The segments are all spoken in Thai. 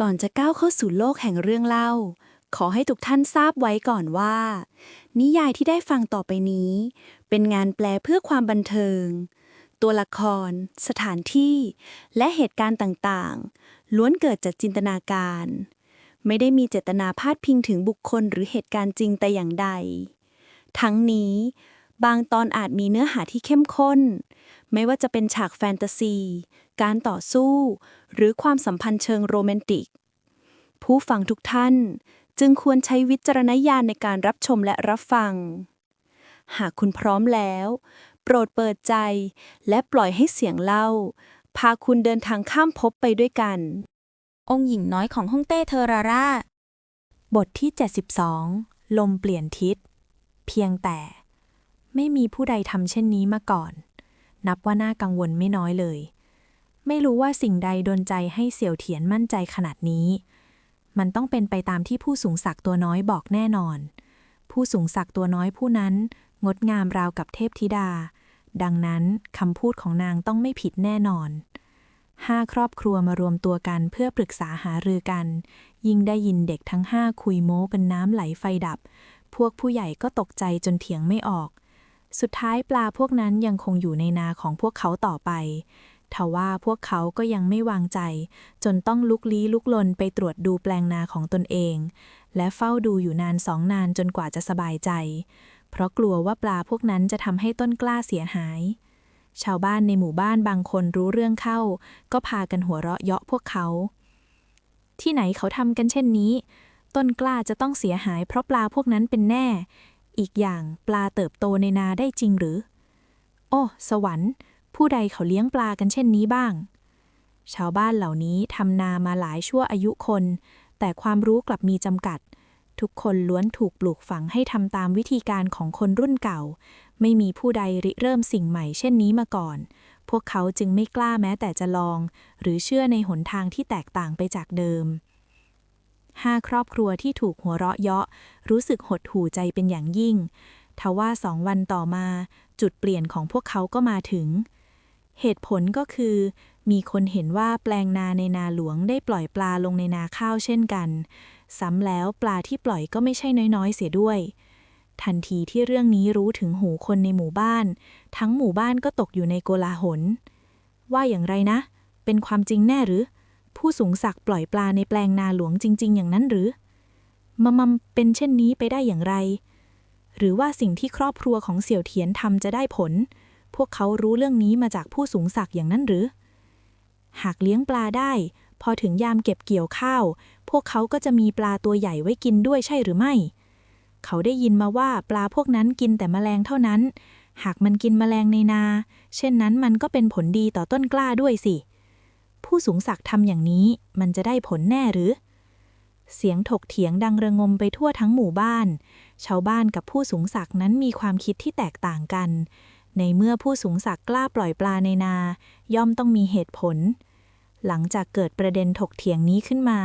ก่อนจะก้าวเข้าสู่โลกแห่งเรื่องเล่า ขอให้ทุกท่านทราบไว้ก่อนว่า นิยายที่ได้ฟังต่อไปนี้ เป็นงานแปลเพื่อความบันเทิง ตัวละคร สถานที่ และเหตุการณ์ต่างๆ ล้วนเกิดจากจินตนาการ ไม่ได้มีเจตนาพาดพิงถึงบุคคลหรือเหตุการณ์จริงแต่อย่างใด ทั้งนี้ บางตอนอาจมีเนื้อหาที่เข้มข้น ไม่ว่าจะเป็นฉากแฟนตาซี การต่อสู้ หรือความสัมพันธ์เชิงโรแมนติก ผู้ฟังทุกท่านจึงควรใช้วิจารณญาณในการรับชมและรับฟัง หากคุณพร้อมแล้ว โปรดเปิดใจ และปล่อยให้เสียงเล่า พาคุณเดินทางข้ามภพไปด้วยกัน องค์หญิงน้อยของฮ่องเต้เทอราราบทที่ 72 ลมเปลี่ยนทิศ เพียงแต่ ไม่มีผู้ใดทำเช่นนี้มาก่อน นับว่าน่ากังวลไม่น้อยเลย ไม่รู้ว่าสิ่งใดดนใจให้เสี่ยวเถียนมั่นใจขนาดนี้ มันต้องเป็นไปตามที่ผู้สูงศักดิ์ตัวน้อยบอกแน่นอน ผู้สูงศักดิ์ตัวน้อยผู้นั้น งดงามราวกับเทพธิดา ดังนั้นคำพูดของนางต้องไม่ผิดแน่นอนห้าครอบครัวมารวมตัวกันเพื่อปรึกษาหารือกัน ยิ่งได้ยินเด็กทั้งห้าคุยโม้เป็นน้ำไหลไฟดับ พวกผู้ใหญ่ก็ตกใจจนเถียงไม่ออก สุดท้ายปลาพวกนั้นยังคงอยู่ในนาของพวกเขาต่อไป ทว่าพวกเขาก็ยังไม่วางใจ จนต้องลุกลี้ลุกลนไปตรวจดูแปลงนาของตนเอง และเฝ้าดูอยู่นานสองนานจนกว่าจะสบายใจ เพราะกลัวว่าปลาพวกนั้นจะทำให้ต้นกล้าเสียหาย ชาวบ้านในหมู่บ้านบางคนรู้เรื่องเข้า ก็พากันหัวเราะเยาะพวกเขา ที่ไหนเขาทำกันเช่นนี้ ต้นกล้าจะต้องเสียหายเพราะปลาพวกนั้นเป็นแน่ อีกอย่างปลาเติบโตในนาได้จริงหรือ โอ้ สวรรค์ ผู้ใดเขาเลี้ยงปลากันเช่นนี้บ้าง ชาวบ้านเหล่านี้ทำนามาหลายชั่วอายุคน แต่ความรู้กลับมีจำกัด ทุกคนล้วนถูกปลูกฝังให้ทำตามวิธีการของคนรุ่นเก่า ไม่มีผู้ใดริเริ่มสิ่งใหม่เช่นนี้มาก่อน พวกเขาจึงไม่กล้าแม้แต่จะลอง หรือเชื่อในหนทางที่แตกต่างไปจากเดิมห้าครอบครัวที่ถูกหัวเราะเยาะ รู้สึกหดหู่ใจเป็นอย่างยิ่ง ทว่าสองวันต่อมา จุดเปลี่ยนของพวกเขาก็มาถึง เหตุผลก็คือ มีคนเห็นว่าแปลงนาในนาหลวงได้ปล่อยปลาลงในนาข้าวเช่นกัน ซ้ำแล้วปลาที่ปล่อยก็ไม่ใช่น้อยๆ เสียด้วย ทันทีที่เรื่องนี้รู้ถึงหูคนในหมู่บ้าน ทั้งหมู่บ้านก็ตกอยู่ในโกลาหล ว่าอย่างไรนะ เป็นความจริงแน่หรือ ผู้สูงศักดิ์ปล่อยปลาในแปลงนาหลวงจริง ๆ อย่างนั้นหรือมะมัมเป็นเช่นนี้ไปได้อย่างไร หรือว่าสิ่งที่ครอบครัวของเสี่ยวเทียนทำจะได้ผล พวกเขารู้เรื่องนี้มาจากผู้สูงศักดิ์อย่างนั้นหรือ หากเลี้ยงปลาได้ พอถึงยามเก็บเกี่ยวข้าว พวกเขาก็จะมีปลาตัวใหญ่ไว้กินด้วยใช่หรือไม่ เขาได้ยินมาว่าปลาพวกนั้นกินแต่แมลงเท่านั้น หากมันกินแมลงในนา เช่นนั้นมันก็เป็นผลดีต่อต้นกล้าด้วยสิ ผู้สูงศักดิ์ทำอย่างนี้มันจะได้ผลแน่หรือเสียงถกเถียงดังระงมไปทั่วทั้งหมู่บ้าน ชาวบ้านกับผู้สูงศักดิ์นั้นมีความคิดที่แตกต่างกัน ในเมื่อผู้สูงศักดิ์กล้าปล่อยปลาในนา ย่อมต้องมีเหตุผล หลังจากเกิดประเด็นถกเถียงนี้ขึ้นมา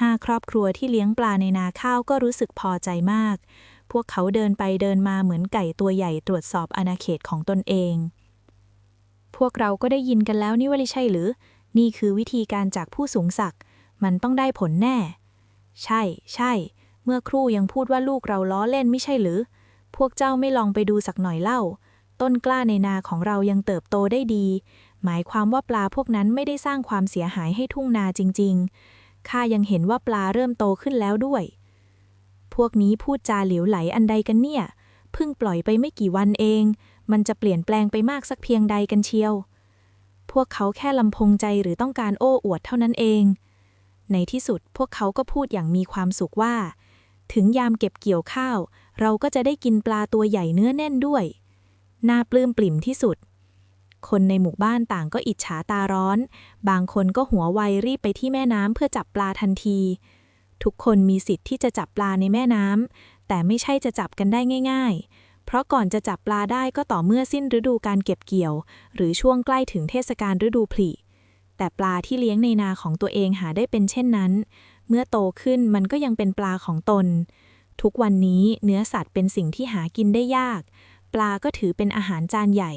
ห้าครอบครัวที่เลี้ยงปลาในนาข้าวก็รู้สึกพอใจมาก พวกเขาเดินไปเดินมาเหมือนไก่ตัวใหญ่ตรวจสอบอาณาเขตของตนเอง พวกเราก็ได้ยินกันแล้วนี่ว่าใช่หรือ นี่คือวิธีการจากผู้สูงศักดิ์มันต้องได้ผลแน่ ใช่ ใช่ เมื่อครู่ยังพูดว่าลูกเราล้อเล่นไม่ใช่หรือ พวกเจ้าไม่ลองไปดูสักหน่อยเล่า ต้นกล้าในนาของเรายังเติบโตได้ดี หมายความว่าปลาพวกนั้นไม่ได้สร้างความเสียหายให้ทุ่งนาจริง ๆ ข้ายังเห็นว่าปลาเริ่มโตขึ้นแล้วด้วย พวกนี้พูดจาเหลวไหลอันใดกันเนี่ย เพิ่งปล่อยไปไม่กี่วันเอง มันจะเปลี่ยนแปลงไปมากสักเพียงใดกันเชียว พวกเขาแค่ลำพงใจหรือต้องการโอ้อวดเท่านั้นเอง ในที่สุดพวกเขาก็พูดอย่างมีความสุขว่า ถึงยามเก็บเกี่ยวข้าว เราก็จะได้กินปลาตัวใหญ่เนื้อแน่นด้วย น่าปลื้มปลิ่มที่สุด คนในหมู่บ้านต่างก็อิจฉาตาร้อน บางคนก็หัวไวรีบไปที่แม่น้ำเพื่อจับปลาทันที ทุกคนมีสิทธิ์ที่จะจับปลาในแม่น้ำแต่ไม่ใช่จะจับกันได้ง่าย ๆ เพราะก่อนจะจับปลาได้ก็ต่อเมื่อสิ้นฤดูการเก็บเกี่ยว หรือช่วงใกล้ถึงเทศกาลฤดูผลิแต่ปลาที่เลี้ยงในนาของตัวเองหาได้เป็นเช่นนั้น เมื่อโตขึ้นมันก็ยังเป็นปลาของตน ทุกวันนี้เนื้อสัตว์เป็นสิ่งที่หากินได้ยาก ปลาก็ถือเป็นอาหารจานใหญ่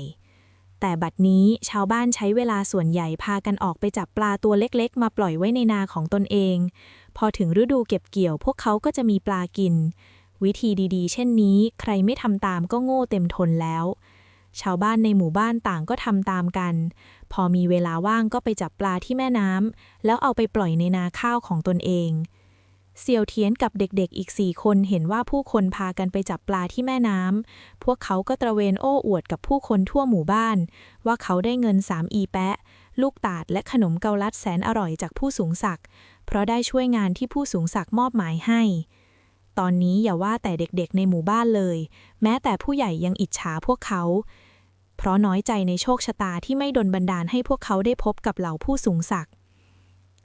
แต่บัดนี้ชาวบ้านใช้เวลาส่วนใหญ่พากันออกไปจับปลาตัวเล็กๆ มาปล่อยไว้ในนาของตนเอง พอถึงฤดูเก็บเกี่ยว พวกเขาก็จะมีปลากิน วิธีดีๆ เช่นนี้ ใครไม่ทำตามก็โง่เต็มทนแล้ว ชาวบ้านในหมู่บ้านต่างก็ทำตามกัน พอมีเวลาว่างก็ไปจับปลาที่แม่น้ำแล้วเอาไปปล่อยในนาข้าวของตนเอง เซียวเทียนกับเด็กๆอีกสี่คนเห็นว่าผู้คนพากันไปจับปลาที่แม่น้ำ พวกเขาก็ตระเวนโอ้อวดกับผู้คนทั่วหมู่บ้าน ว่าเขาได้เงินสามอีแปะ ลูกตาดและขนมเกาลัดแสนอร่อยจากผู้สูงศักดิ์เพราะได้ช่วยงานที่ผู้สูงศักดิ์มอบหมายให้ ตอนนี้อย่าว่าแต่เด็กๆในหมู่บ้านเลย แม้แต่ผู้ใหญ่ยังอิจฉาพวกเขา เพราะน้อยใจในโชคชะตาที่ไม่ดลบันดาลให้พวกเขาได้พบกับเหล่าผู้สูงศักดิ์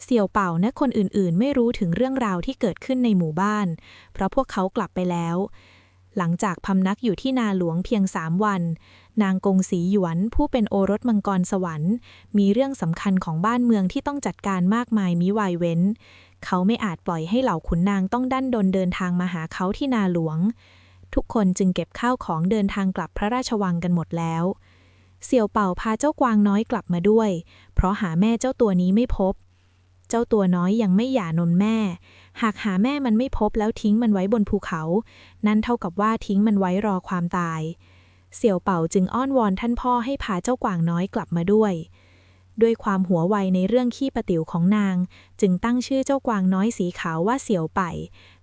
เสี่ยวเป่าและคนอื่นๆ ไม่รู้ถึงเรื่องราวที่เกิดขึ้นในหมู่บ้าน เพราะพวกเขากลับไปแล้ว หลังจากพำนักอยู่ที่นาหลวงเพียงสามวัน นางกงสีหยวนผู้เป็นโอรสมังกรสวรรค์ มีเรื่องสำคัญของบ้านเมืองที่ต้องจัดการมากมายมิวายเว้น เขาไม่อาจปล่อยให้เหล่าขุนนางต้องดันดนเดินทางมาหาเขาที่นาหลวง ทุกคนจึงเก็บข้าวของเดินทางกลับพระราชวังกันหมดแล้วเสี่ยวเป่าพาเจ้ากวางน้อยกลับมาด้วย เพราะหาแม่เจ้าตัวนี้ไม่พบ เจ้าตัวน้อยยังไม่หย่านมแม่ หากหาแม่มันไม่พบแล้วทิ้งมันไว้บนภูเขา นั่นเท่ากับว่าทิ้งมันไว้รอความตาย เสี่ยวเป่าจึงอ้อนวอนท่านพ่อให้พาเจ้ากวางน้อยกลับมาด้วย ด้วยความหัวไวในเรื่องขี้ประติ๋วของนาง จึงตั้งชื่อเจ้ากวางน้อยสีขาวว่าเสี่ยวไป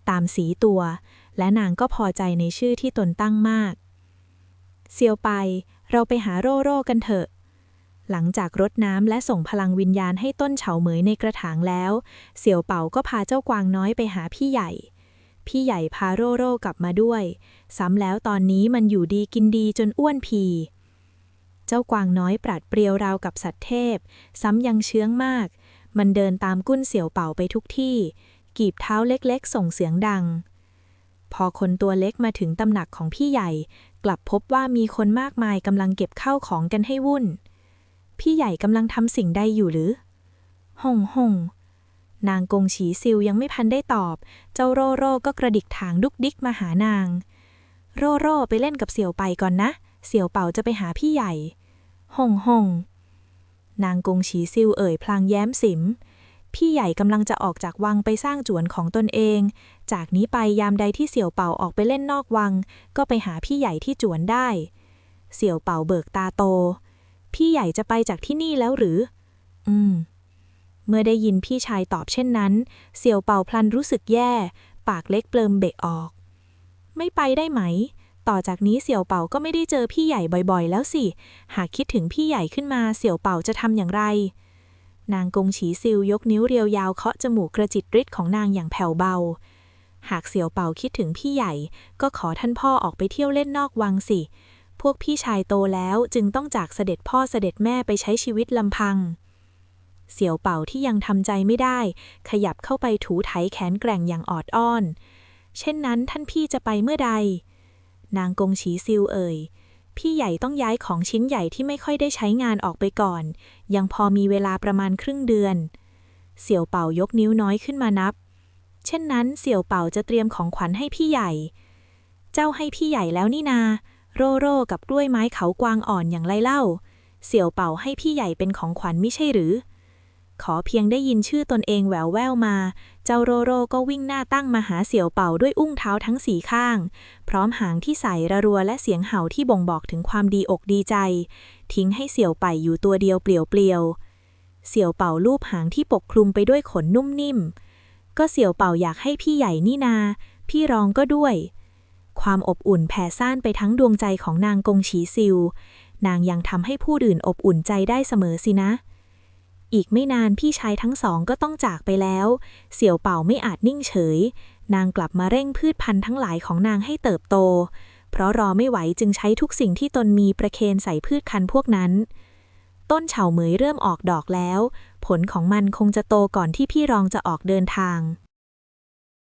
ตามสีตัว และนางก็พอใจในชื่อที่ตนตั้งมากเซียวไป เราไปหาโร่โร่กันเถอะ หลังจากรดน้ำและส่งพลังวิญญาณให้ต้นเฉาเหมยในกระถางแล้ว เสี่ยวเป่าก็พาเจ้ากวางน้อยไปหาพี่ใหญ่ พี่ใหญ่พาโร่โร่กลับมาด้วย ซ้ำแล้วตอนนี้มันอยู่ดีกินดีจนอ้วนพี เจ้ากวางน้อยปราดเปรียวราวกับสัตว์เทพ ซ้ำยังเชื้องมาก มันเดินตามกุ้นเสี่ยวเป่าไปทุกที่ กีบเท้าเล็กๆ ส่งเสียงดัง พอคนตัวเล็กมาถึงตำหนักของพี่ใหญ่ กลับพบว่ามีคนมากมายกำลังเก็บข้าวของกันให้วุ่น พี่ใหญ่กำลังทำสิ่งใดอยู่หรือฮ่งฮ่งนางกงฉีซิวยังไม่พันได้ตอบ เจ้าโร่โร่ก็กระดิกถางดุกดิกมาหานาง โร่โร่ไปเล่นกับเสี่ยวไปก่อนนะ เสี่ยวเป่าจะไปหาพี่ใหญ่ฮ่งฮ่งนางกงฉีซิวเอ่ยพลางแย้มสิม พี่ใหญ่กำลังจะออกจากวังไปสร้างจวนของตนเอง จากนี้ไปยามใดที่เสี่ยวเป่าออกไปเล่นนอกวัง ก็ไปหาพี่ใหญ่ที่จวนได้ เสี่ยวเป่าเบิกตาโต พี่ใหญ่จะไปจากที่นี่แล้วหรือ อืม เมื่อได้ยินพี่ชายตอบเช่นนั้น เสี่ยวเป่าพลันรู้สึกแย่ ปากเล็กเปลิมเบะออก ไม่ไปได้ไหม ต่อจากนี้เสี่ยวเป่าก็ไม่ได้เจอพี่ใหญ่บ่อยๆ แล้วสิ หากคิดถึงพี่ใหญ่ขึ้นมาเสี่ยวเป่าจะทำอย่างไร นางกงฉีซิวยกนิ้วเรียวยาวเคาะจมูกกระจิตริดของนางอย่างแผ่วเบาหากเสี่ยวเป่าคิดถึงพี่ใหญ่ ก็ขอท่านพ่อออกไปเที่ยวเล่นนอกวังสิ พวกพี่ชายโตแล้วจึงต้องจากเสด็จพ่อเสด็จแม่ไปใช้ชีวิตลำพัง เสี่ยวเป่าที่ยังทำใจไม่ได้ ขยับเข้าไปถูไถแขนแกร่งอย่างออดอ้อน เช่นนั้นท่านพี่จะไปเมื่อใด นางกงฉีซิวเอ่ยพี่ใหญ่ต้องย้ายของชิ้นใหญ่ที่ไม่ค่อยได้ใช้งานออกไปก่อน ยังพอมีเวลาประมาณครึ่งเดือน เสี่ยวเป่ายกนิ้วน้อยขึ้นมานับ เช่นนั้นเสี่ยวเป่าจะเตรียมของขวัญให้พี่ใหญ่ เจ้าให้พี่ใหญ่แล้วนี่นา โร่โร่กับกล้วยไม้เขากวางอ่อนอย่างไรเล่า เสี่ยวเป่าให้พี่ใหญ่เป็นของขวัญไม่ใช่หรือ ขอเพียงได้ยินชื่อตนเองแหววแววมา เจ้าโรโรก็วิ่งหน้าตั้งมาหาเสี่ยวเป่าด้วยอุ้งเท้าทั้งสีข้าง พร้อมหางที่ใสระรัวและเสียงเห่าที่บ่งบอกถึงความดีอกดีใจ ทิ้งให้เสี่ยวไปอยู่ตัวเดียวเปลี่ยวๆเสี่ยวเป่าลูบหางที่ปกคลุมไปด้วยขนนุ่มนิ่มก็เสี่ยวเป่าอยากให้พี่ใหญ่นี่นา พี่รองก็ด้วย ความอบอุ่นแผ่ซ่านไปทั้งดวงใจของนางกงฉีซิว นางยังทำให้ผู้อื่นอบอุ่นใจได้เสมอสินะ อีกไม่นานพี่ชายทั้งสองก็ต้องจากไปแล้ว เสี่ยวเป่าไม่อาจนิ่งเฉย นางกลับมาเร่งพืชพันธุ์ทั้งหลายของนางให้เติบโต เพราะรอไม่ไหวจึงใช้ทุกสิ่งที่ตนมีประเคนใส่พืชคันธ์พวกนั้น ต้นเฉาเหมยเริ่มออกดอกแล้ว ผลของมันคงจะโตก่อนที่พี่รองจะออกเดินทาง